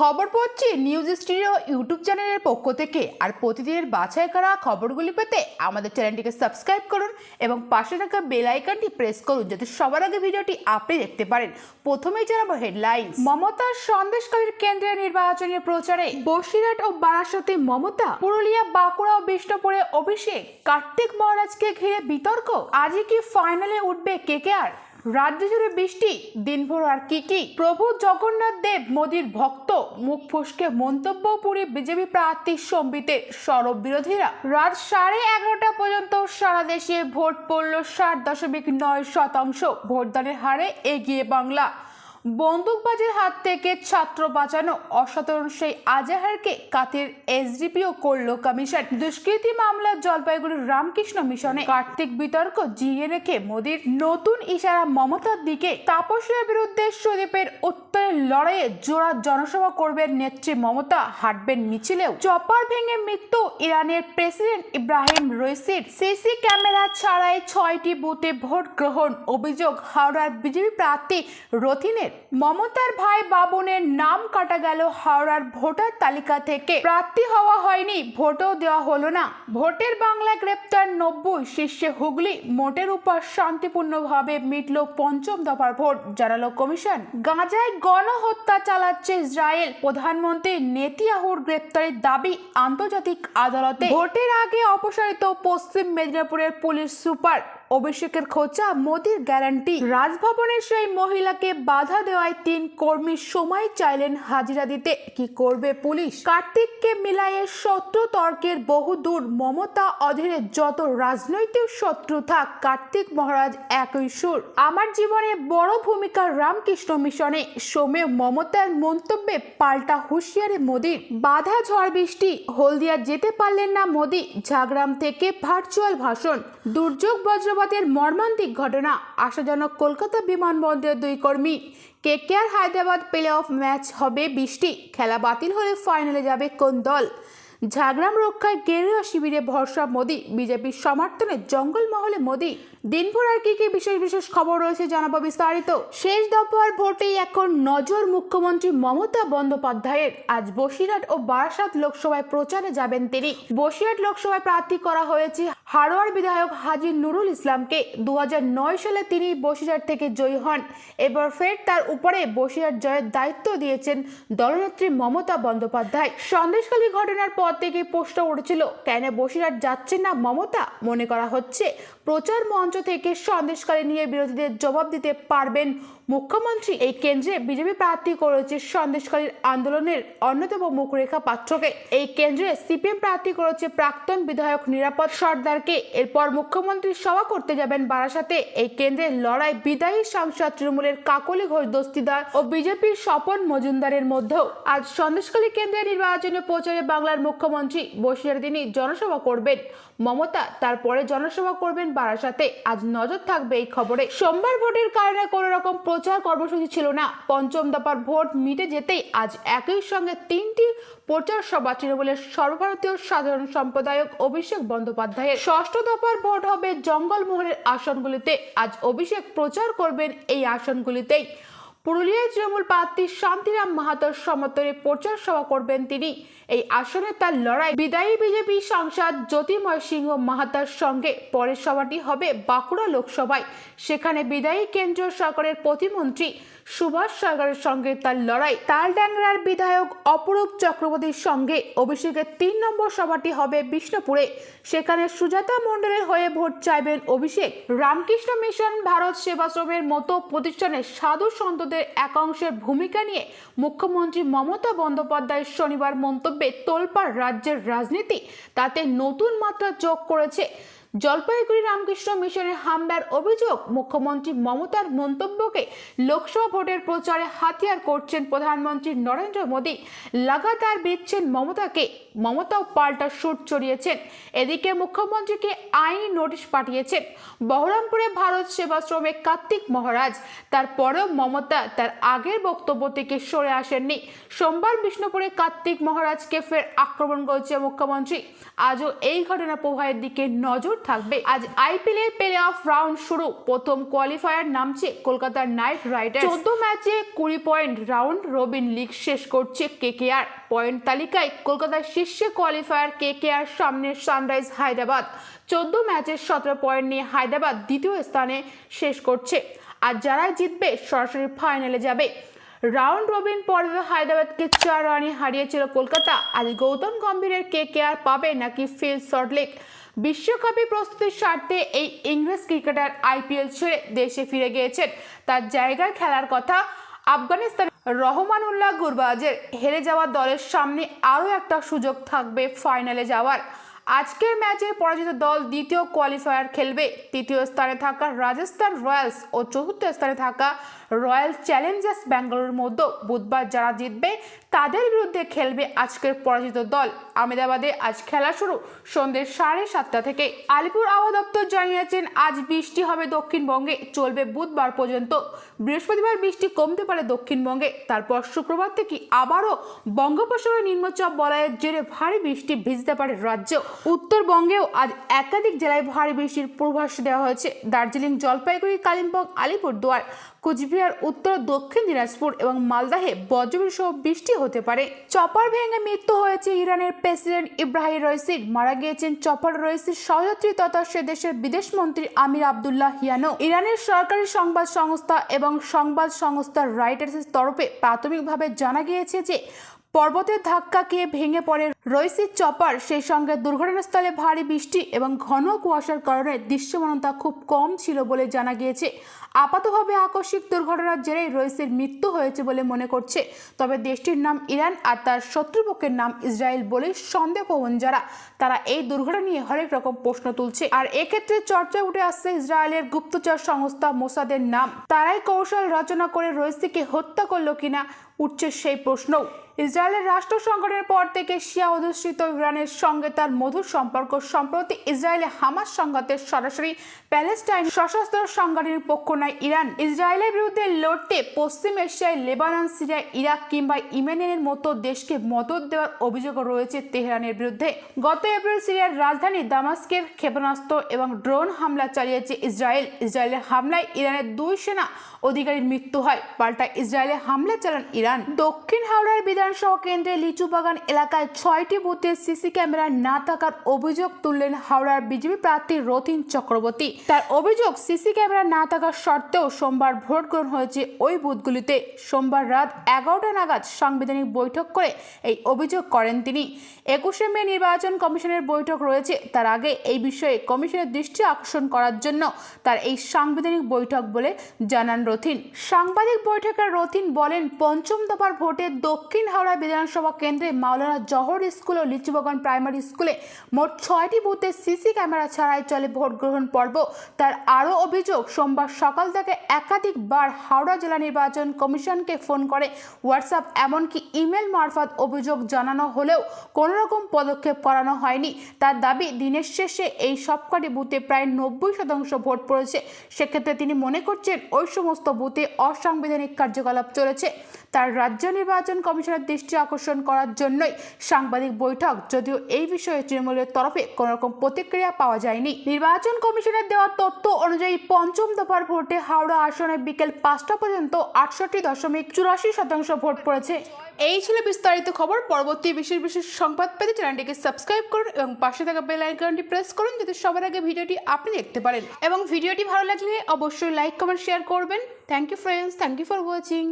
খবর পড়ছি news studio YouTube চ্যানেলের পক্ষ থেকে। আর প্রতিদিনের বাছাই করা খবরগুলি পেতে আমাদের চ্যানেলটিকে সাবস্ক্রাইব করুন এবং পাশে থাকা বেল আইকনটি প্রেস করুন যাতে সবার আগে ভিডিওটি আপনি দেখতে পারেন। প্রথমেই জানাব হেডলাইন মমতার সন্দেশকালীর কেন্দ্রের নির্বাচনী প্রচারে বসিরহাট ও বারাসতে মমতা, পুরুলিয়া, বাঁকুড়া ও বিষ্ণুপুরে অভিষেক, কার্তিক মহারাজকে ঘিরে বিতর্ক। আজই কি ফাইনালে উঠবে কেকেআর রাজ্য জুড়ে বৃষ্টি, দিনভর আর কি কি? প্রভু জগন্নাথ দেব মোদীর ভক্ত, মুখ ফুসকে মন্তব্য পুরী বিজেপি প্রার্থী সম্বিতে সরব বিরোধীরা রাত সাড়ে এগারোটা পর্যন্ত সারা দেশে ভোট পড়ল ষাট দশমিক নয় শতাংশ। ভোটদানের হারে এগিয়ে বাংলা। বন্দুকবাজের হাত থেকে ছাত্র বাঁচানো অসাধারণ সেই আজাহারকে কাতের এসডিপিও করল কমিশন। দুষ্কৃতী মামলা জলপাইগুড়ির রামকৃষ্ণ মিশনে কার্তিক বিতর্ক জিয়ে রেখে মোদীর নতুন ইশারা মমতার দিকে। তাপসের বিরুদ্ধে সুদীপের উত্তরের লড়াইয়ে জোড়া জনসভা করবেন নেত্রী মমতা, হাঁটবেন মিছিলেও। চপার ভেঙে মৃত্যু ইরানের প্রেসিডেন্ট ইব্রাহিম রইসির সিসি ক্যামেরা ছাড়াই ছয়টি বুথে ভোট গ্রহণ অভিযোগ। হাওড়ার বিজেপি প্রার্থী রথিনের মমতার ভাই বাবনের নাম কাটা গেল হাওড়ার ভোটার তালিকা থেকে। প্রার্থী হওয়া হয়নি, ভোটও দেওয়া হলো না। ভোটের বাংলা গ্রেপ্তার নব্বই, শীর্ষে হুগলি। মোটের উপর শান্তিপূর্ণভাবে মিটল পঞ্চম দফার ভোট, জানালো কমিশন। গাজায় গণহত্যা চালাচ্ছে ইসরায়েল। প্রধানমন্ত্রী নেতিয়াহুর গ্রেপ্তারের দাবি আন্তর্জাতিক আদালতে। ভোটের আগে অপসারিত পশ্চিম মেদিনীপুরের পুলিশ সুপার অভিষেকের খোঁচা, মোদির গ্যারান্টি। রাজভবনের সেই মহিলাকে বাধা দেওয়ায় তিন কর্মী সময় চাইলেন হাজিরা দিতে। কি করবে পুলিশ? কার্তিককে মিলাইয়ে শত্রু তর্কের বহুদূর। মমতা অধীরে যত রাজনৈতিক শত্রু থাক, কার্তিক মহারাজ একই সুর। আমার জীবনে বড় ভূমিকা রামকৃষ্ণ মিশনে। সোমে মমতার মন্তব্যে পাল্টা হুঁশিয়ারি মোদির। বাধা, ঝড়, বৃষ্টি, হলদিয়া যেতে পারলেন না মোদি। ঝাড়গ্রাম থেকে ভার্চুয়াল ভাষণ। দুর্যোগ বজ্রপাতের মর্মান্তিক ঘটনা, আশাজনক কলকাতা বিমানবন্দরের দুই কর্মী। K K R Hyderabad play off match হবে বৃষ্টি, খেলা বাতিল হলে ফাইনালে যাবে কোন দল? ঝাড়গ্রাম রক্ষায় গেরুয়া শিবিরে ভরসা মোদী, বিজেপির সমর্থনে জঙ্গলমহলে মোদি। দিনভর আর কি কি বিশেষ বিশেষ খবর রয়েছে জানাব বিস্তারিত। শেষ দফার ভোটেই এখন নজর মুখ্যমন্ত্রী মমতা বন্দ্যোপাধ্যায়ের। আজ বসিরহাট ও বারাসাত লোকসভায় প্রচারে যাবেন তিনি। বসিরহাট লোকসভায় প্রার্থী করা হয়েছে হারোয়ার বিধায়ক হাজি নুরুল ইসলামকে। দু সালে তিনি বসিরহাট থেকে জয়ী হন। এবার ফের তার উপরে বসিরহাট জয়ের দায়িত্ব দিয়েছেন দলনেত্রী মমতা বন্দ্যোপাধ্যায়। সন্দেশখালী ঘটনার পর থেকে প্রশ্ন উঠেছিল, কেন বসিরহাট যাচ্ছেন না মমতা? মনে করা হচ্ছে, প্রচার মঞ্চ থেকে সন্দেশকারী নিয়ে বিরোধীদের জবাব দিতে পারবেন মুখ্যমন্ত্রী। এই কেন্দ্রে বিজেপি প্রার্থী করেছে সন্দেশকারীর আন্দোলনের অন্যতম মুখরেখা পাত্রকে। এই কেন্দ্রে সিপিএম প্রার্থী করেছে প্রাক্তন বিধায়ক নিরাপদ সর্দারকে। এরপর মুখ্যমন্ত্রী সভা করতে যাবেন বারাসাতে। এই কেন্দ্রের লড়াই বিদায়ী সাংসদ তৃণমূলের কাকলি ঘোষ, দস্তিদার ও বিজেপির স্বপন মজুমদারের মধ্যেও। আজ সন্দেশকালী কেন্দ্রে নির্বাচনে প্রচারে বাংলার মুখ্যমন্ত্রী বসিরহাটে তিনি জনসভা করবেন। মমতা তারপরে জনসভা করবেন বারাসাতে। আজ নজর থাকবে এই খবরে। সোমবার ভোটের কারণে কোনো রকম প্রচার কর্মসূচি ছিল না। পঞ্চম দফার ভোট মিটে যেতেই আজ একই সঙ্গে তিনটি প্রচার সভা তৃণমূলের সর্বভারতীয় সাধারণ সম্পাদক অভিষেক বন্দ্যোপাধ্যায়ের। ষষ্ঠ দফার ভোট হবে জঙ্গলমহলের আসনগুলিতে। আজ অভিষেক প্রচার করবেন এই আসনগুলিতেই। পুরুলিয়ায় তৃণমূল প্রার্থী শান্তিরাম মাহাতোর সমর্থনে প্রচার সভা করবেন তিনি। এই আসনে তার লড়াই বিদায়ী বিজেপি সাংসদ জ্যোতির্ময় সিংহ মাহাতার সঙ্গে পরের সভাটি হবে বাঁকুড়া লোকসভায়। সেখানে বিদায়ী কেন্দ্রীয় সরকারের প্রতিমন্ত্রী সুভাষ সরকারের সঙ্গে তার লড়াই। তালডাংরার বিধায়ক অপরূপ চক্রবর্তীর সঙ্গে অভিষেকের তিন নম্বর সভাটি হবে বিষ্ণুপুরে। সেখানে সুজাতা মণ্ডলের হয়ে ভোট চাইবেন অভিষেক। রামকৃষ্ণ মিশন ভারত সেবাশ্রমের মতো প্রতিষ্ঠানের সাধু সন্তদের একাংশের ভূমিকা নিয়ে মুখ্যমন্ত্রী মমতা বন্দ্যোপাধ্যায়ের শনিবার মন্তব্যে তোলপাড় রাজ্যের রাজনীতি, তাতে নতুন মাত্রা যোগ করেছে জলপাইগুড়ি রামকৃষ্ণ মিশনের হামলার অভিযোগ মুখ্যমন্ত্রী মমতার মন্তব্যকে লোকসভা ভোটের প্রচারে হাতিয়ার করছেন প্রধানমন্ত্রী নরেন্দ্র মোদী। লাগাতার বিচ্ছেন মমতাকে, মমতাও পাল্টা সুট চড়িয়েছেন। এদিকে মুখ্যমন্ত্রীকে আইনি নোটিশ পাঠিয়েছেন। বহরমপুরে ভারত সেবাশ্রমে কার্তিক মহারাজ। তারপরেও মমতা তার আগের বক্তব্য থেকে সরে আসেননি। সোমবার বিষ্ণুপুরে কার্তিক মহারাজকে ফের আক্রমণ করেছে মুখ্যমন্ত্রী। আজও এই ঘটনা প্রবাহের দিকে নজর থাকবে। আজ আইপিএল এর প্লে অফ রাউন্ড শুরু। প্রথম কোয়ালিফায়ার নামছে কলকাতার নাইট রাইডার্স। চোদ্দ ম্যাচে কুড়ি পয়েন্ট রাউন্ড রবিন লিগ শেষ করছে কেকেআর। পয়েন্ট তালিকায় কলকাতার শীর্ষে কোয়ালিফায়ার কেকেআর, সামনে সানরাইজ হায়দ্রাবাদ। চোদ্দ ম্যাচের সতেরো পয়েন্ট নিয়ে হায়দ্রাবাদ দ্বিতীয় স্থানে শেষ করছে। আর যারাই জিতবে সরাসরি ফাইনালে যাবে। রাউন্ড রবিন পর্বে হায়দ্রাবাদকে চার রানে হারিয়েছিল কলকাতা। আজ গৌতম গম্ভীরের কে কে আর পাবে নাকি ফিল সল্টলেক বিশ্বকাপে প্রস্তুতির স্বার্থে এই ইংরেজ ক্রিকেটার আইপিএল ছেড়ে দেশে ফিরে গিয়েছেন। তার জায়গায় খেলার কথা আফগানিস্তান রহমানুল্লাহ গুরবাজের হেরে যাওয়া দলের সামনে আরও একটা সুযোগ থাকবে ফাইনালে যাওয়ার। আজকের ম্যাচে পরাজিত দল দ্বিতীয় কোয়ালিফায়ার খেলবে। তৃতীয় স্থানে থাকা রাজস্থান রয়্যালস ও চতুর্থ স্থানে থাকা রয়্যাল চ্যালেঞ্জার্স ব্যাঙ্গালোরের মধ্যে বুধবার যারা জিতবে, তাদের বিরুদ্ধে খেলবে আজকের পরাজিত দল। আহমেদাবাদে আজ খেলা শুরু সন্ধ্যে সাড়ে সাতটা থেকে। আলিপুর আবহাওয়া দপ্তর জানিয়েছেন, আজ বৃষ্টি হবে দক্ষিণবঙ্গে, চলবে বুধবার পর্যন্ত। বৃহস্পতিবার বৃষ্টি কমতে পারে দক্ষিণবঙ্গে, তারপর শুক্রবার থেকে আবারও বঙ্গোপসাগরে নিম্নচাপ বলয়ের জেরে ভারী বৃষ্টি ভিজতে পারে রাজ্য উত্তরবঙ্গেও আজ একাধিক জেলায় ভারী বৃষ্টির পূর্বাভাস দেওয়া হয়েছে। দার্জিলিং, জলপাইগুড়ি, কালিম্পং, আলিপুরদুয়ার, কুচবিহার, উত্তর দক্ষিণ দিনাজপুর এবং মালদাহে বজ্রবিদ্যুৎ সহ বৃষ্টি হতে পারে। চপার ভেঙে মৃত্যু হয়েছে ইরানের প্রেসিডেন্ট ইব্রাহিম রইসির মারা গিয়েছেন চপার রইসির সহযাত্রী তথা সে দেশের বিদেশ মন্ত্রী আমির আবদুল্লাহ হিয়ানো। ইরানের সরকারি সংবাদ সংস্থা এবং সংবাদ সংস্থা রাইটার্সের তরফে প্রাথমিকভাবে জানা গিয়েছে যে পর্বতের ধাক্কা খেয়ে ভেঙে পড়ে রইসির চপার। সেই সঙ্গে দুর্ঘটনাস্থলে ভারী বৃষ্টি এবং ঘন কুয়াশার কারণে দৃশ্যমানতা খুব কম ছিল বলে জানা গিয়েছে। আপাতভাবে আকস্মিক দুর্ঘটনার জেরেই রইসির মৃত্যু হয়েছে বলে মনে করছে। তবে দেশটির নাম ইরান আর তার শত্রুপক্ষের নাম ইসরায়েল বলেই সন্দেহপ্রবণ যারা, তারা এই দুর্ঘটনা নিয়ে হরেক রকম প্রশ্ন তুলছে। আর এক্ষেত্রে চর্চায় উঠে আসছে ইসরায়েলের গুপ্তচর সংস্থা মোসাদের নাম। তারাই কৌশল রচনা করে রইসিকে হত্যা করল কিনা, উঠছে সেই প্রশ্নও। ইসরায়েলের রাষ্ট্র সংকটের পর থেকে শিয়া অধিষ্ঠিত ইরানের সঙ্গে তার মধুর সম্পর্ক সম্প্রতি ইসরায়েলে হামাস সংঘাতের সরাসরি প্যালেস্টাইন সশস্ত্র সংগঠনের পক্ষ নয়, ইরান। ইসরায়েলের বিরুদ্ধে লড়তে পশ্চিম এশিয়ায় লেবানন, সিরিয়া, ইরাক কিংবা ইমেনের মতো দেশকে মদত দেওয়ার অভিযোগ রয়েছে তেহরানের বিরুদ্ধে। গত এপ্রিল সিরিয়ার রাজধানী দামাস্কের ক্ষেপণাস্ত্র এবং ড্রোন হামলা চালিয়েছে ইসরায়েল। ইসরায়েলের হামলায় ইরানের দুই সেনা অধিকারীর মৃত্যু হয়, পাল্টা ইসরায়েলে হামলা চালান ইরান। দক্ষিণ হাওড়ার বিধানসভা কেন্দ্রে লিচু বাগান এলাকায় ছয়টি বুথে সিসি ক্যামেরা না থাকার অভিযোগ তুললেন হাওড়ার বিজেপি প্রার্থী রতিন চক্রবর্তী। তার অভিযোগ, সিসি ক্যামেরা না থাকার সত্ত্বেও সোমবার ভোট গ্রহণ হয়েছে ওই বুথগুলিতে। সোমবার রাত এগারোটা নাগাদ সাংবিধানিক বৈঠক করে এই অভিযোগ করেন তিনি। একুশে মে নির্বাচন কমিশনের বৈঠক রয়েছে। তার আগে এই বিষয়ে কমিশনের দৃষ্টি আকর্ষণ করার জন্য তার এই সাংবিধানিক বৈঠক বলে জানান রথিন সাংবাদিক বৈঠকে রথিন বলেন, পঞ্চম দফার ভোটে দক্ষিণ হাওড়া বিধানসভা কেন্দ্রে মাওলানা জহর স্কুল ও লিচুবাগান প্রাইমারি স্কুলে মোট ছয়টি বুথে সিসি ক্যামেরা ছাড়াই চলে ভোট গ্রহণ পর্ব। তার আরও অভিযোগ, সোমবার সকাল থেকে একাধিকবার হাওড়া জেলা নির্বাচন কমিশনকে ফোন করে হোয়াটসঅ্যাপ, এমনকি ইমেল মারফত অভিযোগ জানানো হলেও কোনো রকম পদক্ষেপ করানো হয়নি। তার দাবি, দিনের শেষে এই সবকটি বুথে প্রায় নব্বই শতাংশ ভোট পড়েছে। সেক্ষেত্রে তিনি মনে করছেন, ওই সমস্ত বুথে অসাংবিধানিক কার্যকলাপ চলেছে। তার রাজ্য নির্বাচন কমিশনের দৃষ্টি আকর্ষণ করার জন্যই সাংবাদিক বৈঠক। যদিও এই বিষয়ে তৃণমূলের তরফে কোনো রকম প্রতিক্রিয়া পাওয়া যায়নি। নির্বাচন কমিশনের দেওয়া তথ্য অনুযায়ী পঞ্চম দফার ভোটে হাওড়া আসনে বিকেল পাঁচটা পর্যন্ত আটষট্টি দশমিক চুরাশি শতাংশ ভোট পড়েছে। এই ছিল বিস্তারিত খবর। পরবর্তী বিশেষ বিশেষ সংবাদ পেতে চ্যানেলটিকে সাবস্ক্রাইব করুন এবং পাশে থাকা বেল আইকনটি প্রেস করুন যাতে সবার আগে ভিডিওটি আপনি দেখতে পারেন। এবং ভিডিওটি ভালো লাগলে অবশ্যই লাইক, কমেন্ট, শেয়ার করবেন। Thank you friends thank you for watching